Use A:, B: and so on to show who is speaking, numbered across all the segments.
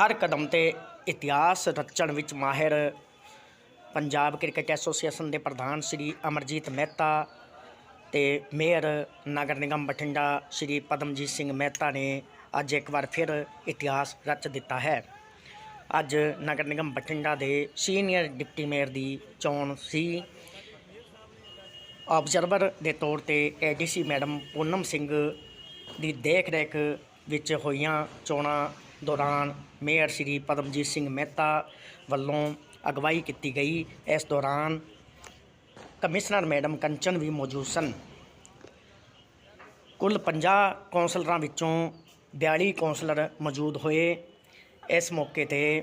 A: ਹਰ ਕਦਮ ਤੇ ਇਤਿਹਾਸ ਰਚਣ ਵਿੱਚ ਮਾਹਿਰ ਪੰਜਾਬ ਕ੍ਰਿਕਟ ਐਸੋਸੀਏਸ਼ਨ ਦੇ ਪ੍ਰਧਾਨ ਸ੍ਰੀ ਅਮਰਜੀਤ ਮਹਿਤਾ ਤੇ ਮੇਅਰ ਨਗਰ ਨਿਗਮ ਬਠਿੰਡਾ ਸ੍ਰੀ ਪਦਮਜੀਤ ਸਿੰਘ ਮਹਿਤਾ ਨੇ ਅੱਜ ਇੱਕ ਵਾਰ ਫਿਰ ਇਤਿਹਾਸ ਰਚ ਦਿੱਤਾ ਹੈ। ਅੱਜ ਨਗਰ ਨਿਗਮ ਬਠਿੰਡਾ ਦੇ ਸੀਨੀਅਰ ਡਿਪਟੀ ਮੇਅਰ ਦੀ ਚੋਣ ਸੀ। ਆਬਜ਼ਰਵਰ ਦੇ ਤੌਰ ਤੇ ਏਡੀਸੀ ਮੈਡਮ ਪੂਨਮ ਸਿੰਘ ਦੀ ਦੇਖ-ਰੇਖ ਵਿੱਚ ਹੋਈਆਂ ਚੋਣਾਂ ਦੌਰਾਨ ਮੇਅਰ ਸ੍ਰੀ ਪਦਮਜੀਤ ਸਿੰਘ ਮਹਿਤਾ ਵੱਲੋਂ ਅਗਵਾਈ ਕੀਤੀ ਗਈ। ਇਸ ਦੌਰਾਨ ਕਮਿਸ਼ਨਰ ਮੈਡਮ ਕੰਚਨ ਵੀ ਮੌਜੂਦ ਸਨ। ਕੁੱਲ 50 ਕੌਂਸਲਰਾਂ ਵਿੱਚੋਂ 42 ਕੌਂਸਲਰ ਮੌਜੂਦ ਹੋਏ। ਇਸ ਮੌਕੇ ਤੇ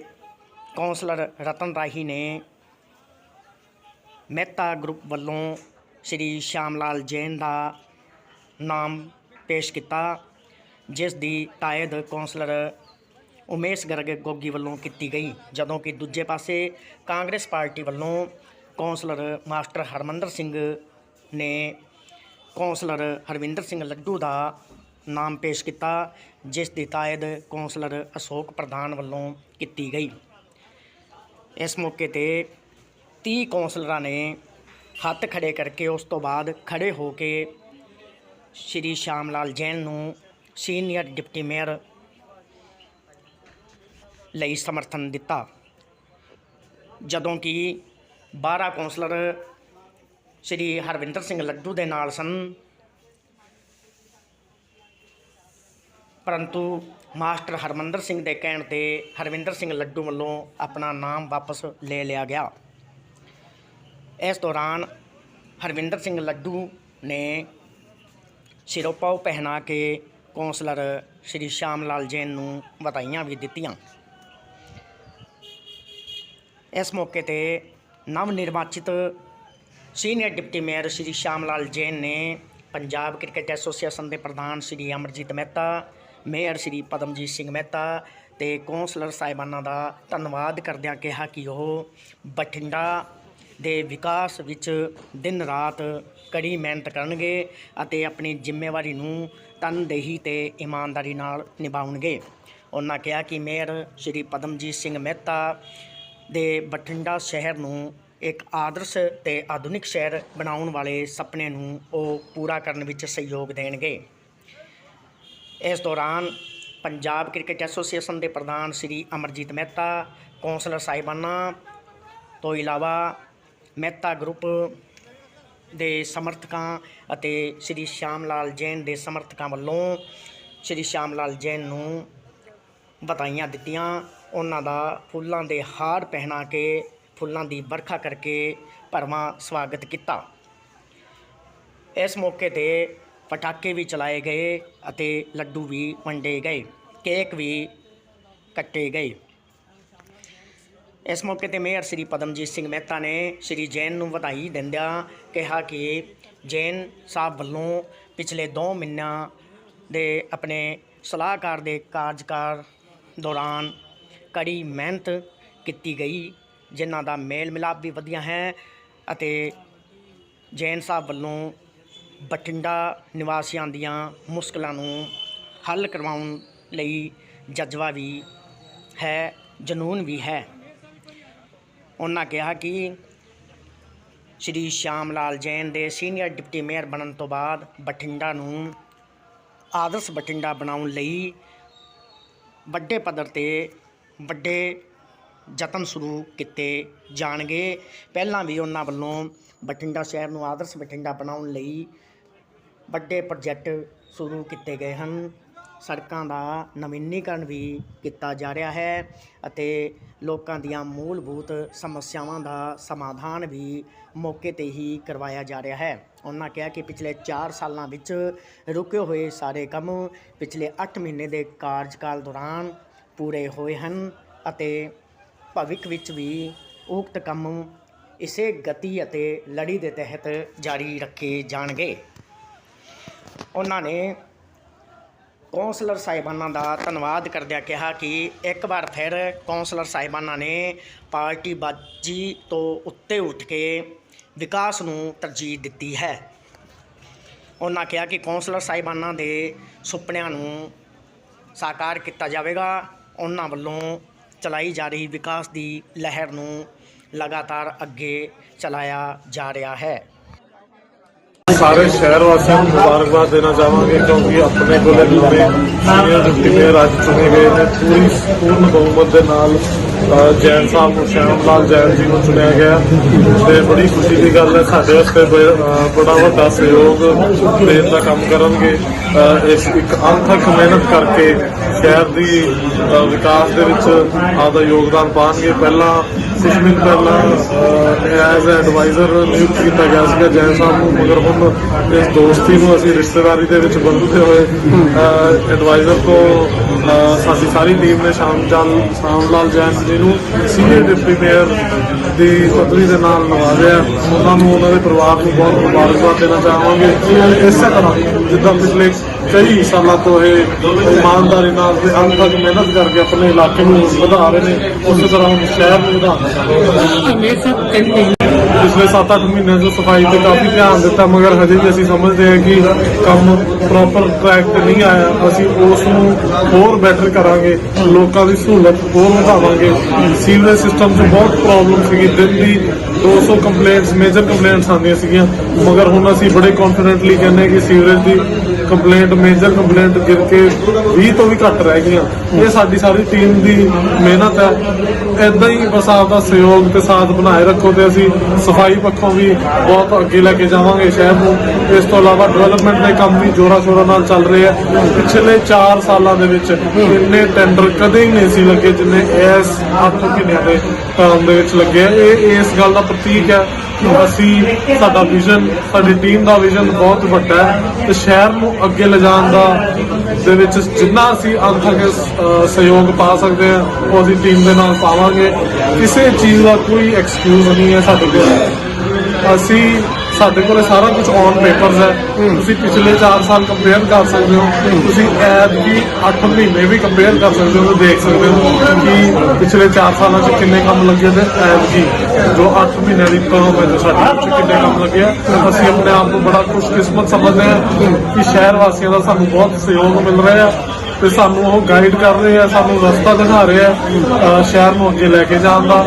A: ਕੌਂਸਲਰ ਰਤਨ ਰਾਹੀ ਨੇ ਮਹਿਤਾ ਗਰੁੱਪ ਵੱਲੋਂ ਸ਼੍ਰੀ ਸ਼ਾਮ ਲਾਲ ਜੈਨ ਦਾ ਨਾਮ ਪੇਸ਼ ਕੀਤਾ, ਜਿਸ ਦੀ ਤਾਇਦ ਕੌਂਸਲਰ ਉਮੇਸ਼ ਗਰਗ ਗੋਗੀ ਵੱਲੋਂ ਕੀਤੀ ਗਈ, ਜਦੋਂ ਕਿ ਦੂਜੇ ਪਾਸੇ ਕਾਂਗਰਸ ਪਾਰਟੀ ਵੱਲੋਂ ਕੌਂਸਲਰ ਮਾਸਟਰ ਹਰਮੰਦਰ ਸਿੰਘ ਨੇ ਕੌਂਸਲਰ ਹਰਵਿੰਦਰ ਸਿੰਘ ਲੱਡੂ ਦਾ ਨਾਮ ਪੇਸ਼ ਕੀਤਾ, ਜਿਸ ਦੀ ਤਾਇਦ ਕੌਂਸਲਰ ਅਸ਼ੋਕ ਪ੍ਰਧਾਨ ਵੱਲੋਂ ਕੀਤੀ ਗਈ। ਇਸ ਮੌਕੇ ਤੇ 30 ਕੌਂਸਲਰਾਂ ਨੇ ਹੱਥ ਖੜੇ ਕਰਕੇ ਉਸ ਤੋਂ ਬਾਅਦ ਖੜੇ ਹੋ ਕੇ ਸ਼੍ਰੀ ਸ਼ਾਮ ਲਾਲ ਜੈਨ ਨੂੰ ਸੀਨੀਅਰ ਡਿਪਟੀ ਮੇਅਰ ਲਈ ਸਮਰਥਨ ਦਿੱਤਾ। ਜਦੋਂ ਕਿ 12 ਕੌਂਸਲਰ ਸ਼੍ਰੀ ਹਰਵਿੰਦਰ ਸਿੰਘ ਲੱਡੂ ਦੇ ਨਾਲ ਸਨ। ਪਰੰਤੂ ਮਾਸਟਰ ਹਰਮੰਦਰ ਸਿੰਘ ਦੇ ਕਹਿਣ ਤੇ ਹਰਵਿੰਦਰ ਸਿੰਘ ਲੱਡੂ ਵੱਲੋਂ ਆਪਣਾ ਨਾਮ ਵਾਪਸ ਲੈ ਲਿਆ ਗਿਆ। ਇਸ ਦੌਰਾਨ ਹਰਵਿੰਦਰ ਸਿੰਘ ਲੱਡੂ ਨੇ ਸਿਰੋਪਾਓ ਪਹਿਨਾ ਕੇ ਕੌਂਸਲਰ ਸ਼੍ਰੀ ਸ਼ਾਮ ਲਾਲ ਜੈਨ ਨੂੰ ਵਧਾਈਆਂ ਵੀ ਦਿੱਤੀਆਂ। ਇਸ ਮੌਕੇ ਤੇ ਨਵ ਨਿਰਵਾਚਿਤ senior deputy mayor Shri Sham Lal Jain ਨੇ ਪੰਜਾਬ ਕ੍ਰਿਕਟ ਐਸੋਸੀਏਸ਼ਨ ਦੇ ਪ੍ਰਧਾਨ ਸ਼੍ਰੀ ਅਮਰਜੀਤ ਮਹਿਤਾ, ਮੇਅਰ ਸ਼੍ਰੀ ਪਦਮਜੀਤ ਸਿੰਘ ਮਹਿਤਾ ਤੇ ਕੌਂਸਲਰ ਸਾਹਿਬਾਨਾਂ ਦਾ ਧੰਨਵਾਦ ਕਰਦਿਆਂ ਕਿਹਾ ਕਿ ਉਹ ਬਠਿੰਡਾ ਦੇ ਵਿਕਾਸ ਵਿੱਚ ਦਿਨ ਰਾਤ ਕੜੀ ਮਿਹਨਤ ਕਰਨਗੇ ਅਤੇ ਆਪਣੀ ਜ਼ਿੰਮੇਵਾਰੀ ਨੂੰ ਤਨਦੇਹੀ ਤੇ ਇਮਾਨਦਾਰੀ ਨਾਲ ਨਿਭਾਉਣਗੇ। ਉਹਨਾਂ ਕਿਹਾ ਕਿ ਮੇਅਰ ਸ਼੍ਰੀ ਪਦਮਜੀਤ ਸਿੰਘ ਮਹਿਤਾ ਦੇ ਬਠਿੰਡਾ ਸ਼ਹਿਰ ਨੂੰ ਇੱਕ ਆਦਰਸ਼ ਤੇ ਆਧੁਨਿਕ ਸ਼ਹਿਰ ਬਣਾਉਣ ਵਾਲੇ ਸੁਪਨੇ ਨੂੰ ਉਹ ਪੂਰਾ ਕਰਨ ਵਿੱਚ ਸਹਿਯੋਗ ਦੇਣਗੇ। ਇਸ ਦੌਰਾਨ ਪੰਜਾਬ ਕ੍ਰਿਕਟ ਐਸੋਸੀਏਸ਼ਨ ਦੇ ਪ੍ਰਧਾਨ ਸ੍ਰੀ ਅਮਰਜੀਤ ਮਹਿਤਾ, ਕੌਂਸਲਰ ਸਾਹਿਬਾਨਾਂ ਤੋਂ ਇਲਾਵਾ ਮਹਿਤਾ ਗਰੁੱਪ ਦੇ ਸਮਰਥਕਾਂ ਅਤੇ ਸ੍ਰੀ ਸ਼ਾਮ ਲਾਲ ਜੈਨ ਦੇ ਸਮਰਥਕਾਂ ਵੱਲੋਂ ਸ੍ਰੀ ਸ਼ਾਮ ਲਾਲ ਜੈਨ ਨੂੰ ਵਧਾਈਆਂ ਦਿੱਤੀਆਂ। ਉਹਨਾਂ ਦਾ ਫੁੱਲਾਂ ਦੇ ਹਾਰ ਪਹਿਨਾ ਕੇ, ਫੁੱਲਾਂ ਦੀ ਵਰਖਾ ਕਰਕੇ ਭਰਵਾਂ ਸਵਾਗਤ ਕੀਤਾ। ਇਸ ਮੌਕੇ ਤੇ ਪਟਾਕੇ ਵੀ ਚਲਾਏ ਗਏ ਅਤੇ ਲੱਡੂ ਵੀ ਵੰਡੇ ਗਏ, ਕੇਕ ਵੀ ਕੱਟੇ ਗਏ। ਇਸ ਮੌਕੇ ਤੇ ਮੇਅਰ ਸ੍ਰੀ ਪਦਮਜੀਤ ਸਿੰਘ ਮਹਿਤਾ ਨੇ ਸ੍ਰੀ ਜੈਨ ਨੂੰ ਵਧਾਈ ਦਿੰਦਿਆਂ ਕਿਹਾ ਕਿ ਜੈਨ ਸਾਹਿਬ ਵੱਲੋਂ ਪਿਛਲੇ 2 ਮਹੀਨਿਆਂ ਦੇ ਆਪਣੇ ਸਲਾਹਕਾਰ ਦੇ ਕਾਰਜਕਾਰ ਦੌਰਾਨ ਕੜੀ ਮਿਹਨਤ ਕੀਤੀ ਗਈ, ਜਿਨ੍ਹਾਂ ਦਾ ਮੇਲ ਮਿਲਾਪ ਵੀ ਵਧੀਆ ਹੈ ਅਤੇ ਜੈਨ ਸਾਹਿਬ ਵੱਲੋਂ ਬਠਿੰਡਾ ਨਿਵਾਸੀਆਂ ਦੀਆਂ ਮੁਸ਼ਕਲਾਂ ਨੂੰ ਹੱਲ ਕਰਵਾਉਣ ਲਈ ਜਜ਼ਬਾ ਵੀ ਹੈ, ਜਨੂਨ ਵੀ ਹੈ। ਉਹਨਾਂ ਕਿਹਾ ਕਿ ਸ਼੍ਰੀ ਸ਼ਾਮ ਲਾਲ ਜੈਨ ਦੇ ਸੀਨੀਅਰ ਡਿਪਟੀ ਮੇਅਰ ਬਣਨ ਤੋਂ ਬਾਅਦ ਬਠਿੰਡਾ ਨੂੰ ਆਦਰਸ਼ ਬਠਿੰਡਾ ਬਣਾਉਣ ਲਈ ਵੱਡੇ ਪੱਧਰ ਤੇ ਵੱਡੇ ਯਤਨ ਸ਼ੁਰੂ ਕੀਤੇ ਜਾਣਗੇ। ਪਹਿਲਾਂ ਵੀ ਉਹਨਾਂ ਵੱਲੋਂ ਬਠਿੰਡਾ ਸ਼ਹਿਰ ਨੂੰ ਆਦਰਸ਼ ਬਠਿੰਡਾ ਬਣਾਉਣ ਲਈ ਵੱਡੇ ਪ੍ਰੋਜੈਕਟ ਸ਼ੁਰੂ ਕੀਤੇ ਗਏ ਹਨ। ਸੜਕਾਂ ਦਾ ਨਵੀਨੀਕਰਨ ਵੀ ਕੀਤਾ ਜਾ ਰਿਹਾ ਹੈ ਅਤੇ ਲੋਕਾਂ ਦੀਆਂ ਮੂਲਭੂਤ ਸਮੱਸਿਆਵਾਂ ਦਾ ਸਮਾਧਾਨ ਵੀ ਮੌਕੇ ਤੇ ਹੀ ਕਰਵਾਇਆ ਜਾ ਰਿਹਾ ਹੈ। ਉਹਨਾਂ ਕਿਹਾ ਕਿ ਪਿਛਲੇ 4 ਸਾਲਾਂ ਵਿੱਚ ਰੁਕੇ ਹੋਏ ਸਾਰੇ ਕੰਮ ਪਿਛਲੇ 8 ਮਹੀਨੇ ਦੇ ਕਾਰਜਕਾਲ ਦੌਰਾਨ ਪੂਰੇ ਹੋਏ ਹਨ ਅਤੇ ਭਵਿੱਖ ਵਿੱਚ ਵੀ ਉਕਤ ਕੰਮ ਇਸੇ ਗਤੀ ਅਤੇ ਲੜੀ ਦੇ ਤਹਿਤ ਜਾਰੀ ਰੱਖੇ ਜਾਣਗੇ। ਉਹਨਾਂ ਨੇ ਕੌਂਸਲਰ ਸਾਹਿਬਾਨਾਂ ਦਾ ਧੰਨਵਾਦ ਕਰਦਿਆਂ ਕਿਹਾ ਕਿ ਇੱਕ ਵਾਰ ਫਿਰ ਕੌਂਸਲਰ ਸਾਹਿਬਾਨਾਂ ਨੇ ਪਾਰਟੀ ਬਾਜੀ ਤੋਂ ਉੱਤੇ ਉੱਠ ਕੇ ਵਿਕਾਸ ਨੂੰ ਤਰਜੀਹ ਦਿੱਤੀ ਹੈ। ਉਹਨਾਂ ਕਿਹਾ ਕਿ ਕੌਂਸਲਰ ਸਾਹਿਬਾਨਾਂ ਦੇ ਸੁਪਨਿਆਂ ਨੂੰ ਸਾਕਾਰ ਕੀਤਾ ਜਾਵੇਗਾ। ਉਹਨਾਂ ਵੱਲੋਂ ਚਲਾਈ ਜਾ ਰਹੀ ਵਿਕਾਸ ਦੀ ਲਹਿਰ ਨੂੰ ਲਗਾਤਾਰ ਅੱਗੇ ਚਲਾਇਆ ਜਾ ਰਿਹਾ ਹੈ।
B: ਸਾਰੇ ਸ਼ਹਿਰ ਵਾਸੀਆਂ ਨੂੰ ਮੁਬਾਰਕਬਾਦ ਦੇਣਾ ਚਾਹਾਂਗੇ ਕਿਉਂਕਿ ਆਪਣੇ ਕੋਲੇ ਨਵੇਂ ਸੀਨੀਅਰ ਡਿਪਟੀ ਮੇਅਰ ਅੱਜ ਚੁਣੇ ਗਏ ਨੇ। ਪੂਰੀ ਪੂਰਨ ਬਹੁਮਤ ਦੇ ਨਾਲ ਜੈਨ ਸਾਹਿਬ ਨੂੰ ਸ਼ਿਆਮ ਲਾਲ ਜੈਨ ਜੀ ਨੂੰ ਚੁਣਿਆ ਗਿਆ। ਤੇ ਬੜੀ ਖੁਸ਼ੀ ਦੀ ਗੱਲ ਹੈ, ਸਾਡੇ ਵਾਸਤੇ ਬੜਾ ਵੱਡਾ ਸਹਿਯੋਗ ਦੇਣ ਦਾ ਕੰਮ ਕਰਨਗੇ। ਇਸ ਇੱਕ ਅੰਥਕ ਮਿਹਨਤ ਕਰਕੇ ਸ਼ਹਿਰ ਦੀ ਵਿਕਾਸ ਦੇ ਵਿੱਚ ਆਪਦਾ ਯੋਗਦਾਨ ਪਾਉਣਗੇ। ਪਹਿਲਾਂ ਕੁਝ ਪਹਿਲਾਂ ਐਜ਼ ਐਡਵਾਈਜ਼ਰ ਨਿਯੁਕਤ ਕੀਤਾ ਗਿਆ ਸੀਗਾ ਜੈਨ ਸਾਹਿਬ ਨੂੰ, ਮਗਰ ਹੁਣ ਇਸ ਦੋਸਤੀ ਨੂੰ ਅਸੀਂ ਰਿਸ਼ਤੇਦਾਰੀ ਦੇ ਵਿੱਚ ਬਦਲਦੇ ਹੋਏ ਐਡਵਾਈਜ਼ਰ ਤੋਂ ਸਾਡੀ ਸਾਰੀ ਟੀਮ ਨੇ ਸ਼ਾਮ ਜਾਲ ਸ਼ਾਮ ਲਾਲ ਜੈਨ ਜੀ ਨੂੰ ਸੀਨੀਅਰ ਡਿਪਟੀ ਮੇਅਰ ਦੀ ਪਤਨੀ ਦੇ ਨਾਲ ਨਵਾਜ਼ਿਆ ਉਹਨਾਂ ਨੂੰ ਉਹਨਾਂ ਦੇ ਪਰਿਵਾਰ ਨੂੰ ਬਹੁਤ ਮੁਬਾਰਕਬਾਦ ਦੇਣਾ ਚਾਹਾਂਗੇ। ਇਸੇ ਤਰ੍ਹਾਂ ਜਿੱਦਾਂ ਪਿਛਲੇ ਕਈ ਸਾਲਾਂ ਤੋਂ ਇਹ ਇਮਾਨਦਾਰੀ ਨਾਲ ਤੇ ਅੰਤ ਤੱਕ ਮਿਹਨਤ ਕਰਕੇ ਆਪਣੇ ਇਲਾਕੇ ਨੂੰ ਵਧਾ ਰਹੇ ਨੇ, ਉਸੇ ਤਰ੍ਹਾਂ ਸ਼ਹਿਰ ਨੂੰ ਵਧਾ ਚਾਹੁੰਦੇ ਹਾਂ ਪਿਛਲੇ 7-8 ਮਹੀਨਿਆਂ ਤੋਂ ਸਫ਼ਾਈ ਤੇ ਕਾਫੀ ਧਿਆਨ ਦਿੱਤਾ, ਮਗਰ ਹਜੇ ਵੀ ਅਸੀਂ ਸਮਝਦੇ ਹਾਂ ਕਿ ਕੰਮ ਪ੍ਰੋਪਰ ਟਰੈਕ ਤੇ ਨਹੀਂ ਆਇਆ। ਅਸੀਂ ਉਸ ਨੂੰ ਹੋਰ ਬੈਟਰ ਕਰਾਂਗੇ, ਲੋਕਾਂ ਦੀ ਸਹੂਲਤ ਹੋਰ ਵਧਾਵਾਂਗੇ। ਸੀਵਰੇਜ ਸਿਸਟਮ 'ਚ ਬਹੁਤ ਪ੍ਰੋਬਲਮ ਸੀਗੀ। ਦਿਨ ਦੀ 200 ਕੰਪਲੇਂਟਸ ਮੇਜਰ ਕੰਪਲੇਂਟਸ ਆਉਂਦੀਆਂ ਸੀਗੀਆਂ। ਮਗਰ ਹੁਣ ਅਸੀਂ ਬੜੇ ਕੌਨਫੀਡੈਂਟਲੀ ਕਹਿੰਦੇ ਹਾਂ ਕਿ ਸੀਵਰੇਜ ਦੀ ਕੰਪਲੇਂਟ ਮੇਜਰ ਕੰਪਲੇਂਟ ਗਿਰ ਕੇ 20 ਤੋਂ ਵੀ ਘੱਟ ਰਹਿ ਗਈਆਂ। ਇਹ ਸਾਡੀ ਸਾਰੀ ਟੀਮ ਦੀ ਮਿਹਨਤ ਹੈ। ਇਦਾਂ ਹੀ ਬਸ ਆਪਦਾ ਸਹਿਯੋਗ ਤੇ ਸਾਥ ਬਣਾਏ ਰੱਖੋ ਤੇ ਅਸੀਂ ਸਫ਼ਾਈ ਪੱਖੋਂ ਵੀ ਬਹੁਤ ਅੱਗੇ ਲੈ ਕੇ ਜਾਵਾਂਗੇ ਸ਼ਹਿਰ ਨੂੰ। ਇਸ ਤੋਂ ਇਲਾਵਾ ਡਿਵੈਲਪਮੈਂਟ ਦੇ ਕੰਮ ਵੀ ਜੋਰਾਂ ਸ਼ੋਰਾਂ ਨਾਲ ਚੱਲ ਰਹੇ ਆ। ਪਿਛਲੇ 4 ਸਾਲਾਂ ਦੇ ਵਿੱਚ ਇੰਨੇ ਟੈਂਡਰ ਕਦੇ ਹੀ ਨਹੀਂ ਸੀ ਲੱਗੇ ਜਿੰਨੇ ਇਸ 8 ਮਹੀਨਿਆਂ ਦੇ ਟਰਮ ਦੇ ਵਿੱਚ ਲੱਗੇ ਆ। ਇਹ ਇਸ ਗੱਲ ਦਾ ਪ੍ਰਤੀਕ ਹੈ। ਅਸੀਂ ਸਾਡਾ ਵਿਜ਼ਨ ਸਾਡੀ ਟੀਮ ਦਾ ਵਿਜ਼ਨ ਬਹੁਤ ਵੱਡਾ ਹੈ ਤੇ ਸ਼ਹਿਰ ਨੂੰ ਅੱਗੇ ਲਿਜਾਣ ਦਾ ਦੇ ਵਿੱਚ ਜਿੰਨਾ ਅਸੀਂ ਅੰਤਕ ਅ, ਸਹਿਯੋਗ ਪਾ ਸਕਦੇ ਹਾਂ ਉਹ ਅਸੀਂ ਟੀਮ ਦੇ ਨਾਲ ਪਾਵਾਂਗੇ। ਕਿਸੇ ਚੀਜ਼ ਦਾ ਕੋਈ ਐਕਸਕਿਊਜ਼ ਨਹੀਂ ਹੈ ਸਾਡੇ ਕੋਲ। ਅਸੀਂ ਸਾਡੇ ਕੋਲੇ ਸਾਰਾ ਕੁਝ ਔਨ ਪੇਪਰਸ ਹੈ। ਤੁਸੀਂ ਪਿਛਲੇ 4 ਸਾਲ ਕੰਪੇਅਰ ਕਰ ਸਕਦੇ ਹੋ। ਤੁਸੀਂ ਐਡ ਵੀ 8 ਮਹੀਨੇ ਵੀ ਕੰਪੇਅਰ ਕਰ ਸਕਦੇ ਹੋ ਦੇਖ ਸਕਦੇ ਹੋ ਕਿ ਪਿਛਲੇ 4 ਸਾਲਾਂ 'ਚ ਕਿੰਨੇ ਕੰਮ ਲੱਗੇ ਤੇ ਐਡ ਕੀ ਜੋ 8 ਮਹੀਨਿਆਂ ਦੀ ਟਰਮ ਹੈ ਜੋ ਸਾਡੇ ਵਿੱਚ ਕਿੰਨੇ ਕੰਮ ਲੱਗੇ ਆ। ਅਸੀਂ ਆਪਣੇ ਆਪ ਨੂੰ ਬੜਾ ਖੁਸ਼ਕਿਸਮਤ ਸਮਝਦੇ ਹਾਂ ਕਿ ਸ਼ਹਿਰ ਵਾਸੀਆਂ ਦਾ ਸਾਨੂੰ ਬਹੁਤ ਸਹਿਯੋਗ ਮਿਲ ਰਿਹਾ ਹੈ ਤੇ ਸਾਨੂੰ ਉਹ ਗਾਈਡ ਕਰ ਰਹੇ ਆ ਸਾਨੂੰ ਰਸਤਾ ਦਿਖਾ ਰਹੇ ਆ ਸ਼ਹਿਰ ਨੂੰ ਅੱਗੇ ਲੈ ਕੇ ਜਾਣ ਦਾ।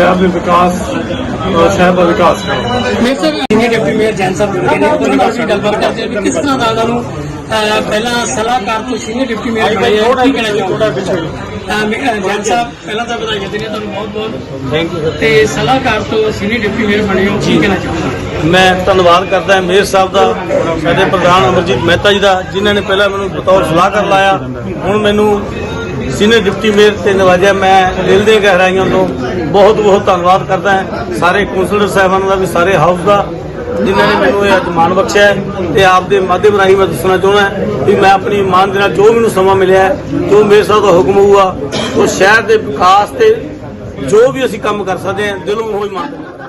B: ਸ਼ਹਿਰ ਦੇ ਵਿਕਾਸ ਸ਼ਹਿਰ ਦਾ ਵਿਕਾਸ ਕਰਨ
C: ਮੇਰੇ ਸਾਹਿਬ ਸੀਨੀਅਰ ਡਿਪਟੀ ਮੇਅਰ ਜੈਨ ਸਾਹਿਬ ਜਿਹੜੇ ਨੇ ਉਹਦੇ ਨਾਲ ਅਸੀਂ ਗੱਲਬਾਤ ਕਰਦੇ ਹਾਂ ਕਿਸ ਤਰ੍ਹਾਂ ਦਾ ਉਹਨਾਂ ਨੂੰ ਪਹਿਲਾਂ ਸਲਾਹਕਾਰ ਤੋਂ ਸੀਨੀਅਰ ਡਿਪਟੀ ਮੇਅਰ ਬਣਾਇਆ ਕਹਿਣਾ ਮੈਂ- ਅਹ, ਜੈਨ ਸਾਹਿਬ ਪਹਿਲਾਂ ਤਾਂ ਵਧਾਈਆਂ ਦਿੰਦੇ ਤੁਹਾਨੂੰ ਬਹੁਤ ਬਹੁਤ।
D: ਥੈਂਕ ਯੂ
C: ਤੇ ਸਲਾਹਕਾਰ ਤੋਂ ਸੀਨੀਅਰ ਡਿਪਟੀ ਮੇਅਰ ਬਣੇ ਹੋ ਕੀ ਕਹਿਣਾ ਚਾਹੋਗੇ?
D: ਮੈਂ ਧੰਨਵਾਦ ਕਰਦਾ ਹਾਂ ਮੇਅਰ ਸਾਹਿਬ ਦਾ ਸਾਡੇ ਪ੍ਰਧਾਨ ਅਮਰਜੀਤ ਮਹਿਤਾ ਜੀ ਦਾ ਜਿਨ੍ਹਾਂ ਨੇ ਪਹਿਲਾਂ ਮੈਨੂੰ ਬਤੌਰ ਸਲਾਹਕਾਰ ਲਾਇਆ ਹੁਣ ਮੈਨੂੰ ਸੀਨੀਅਰ ਡਿਪਟੀ ਮੇਅਰ ਤੇ ਨਵਾਜਿਆ ਮੈਂ ਦਿਲ ਦੇ ਗਹਿਰਾਈਆਂ ਤੋਂ ਬਹੁਤ ਬਹੁਤ ਧੰਨਵਾਦ ਕਰਦਾ ਹਾਂ। ਸਾਰੇ ਕੌਂਸਲਰ ਸਾਹਿਬਾਨ ਦਾ ਵੀ, ਸਾਰੇ ਹਾਊਸ ਦਾ, ਜਿਨ੍ਹਾਂ ਨੇ ਮੈਨੂੰ ਇਹ ਅੱਜ ਮਾਣ ਬਖਸ਼ਿਆ ਹੈ ਤੇ ਆਪ ਦੇ ਮਾਧਿਅਮ ਰਾਹੀਂ ਮੈਂ ਦੱਸਣਾ ਚਾਹੁੰਦਾ ਵੀ ਮੈਂ ਆਪਣੀ ਇਮਾਨ ਦੇ ਨਾਲ ਜੋ ਮੈਨੂੰ ਸਮਾਂ ਮਿਲਿਆ ਜੋ ਮੇਰੇ ਸਾਹਿਬ ਦਾ ਹੁਕਮ ਹੋਊਗਾ, ਉਹ ਸ਼ਹਿਰ ਦੇ ਵਿਕਾਸ ਤੇ ਜੋ ਵੀ ਅਸੀਂ ਕੰਮ ਕਰ ਸਕਦੇ ਹਾਂ, ਦਿਲੋਂ ਹੋਈ ਮੰਨਦੇ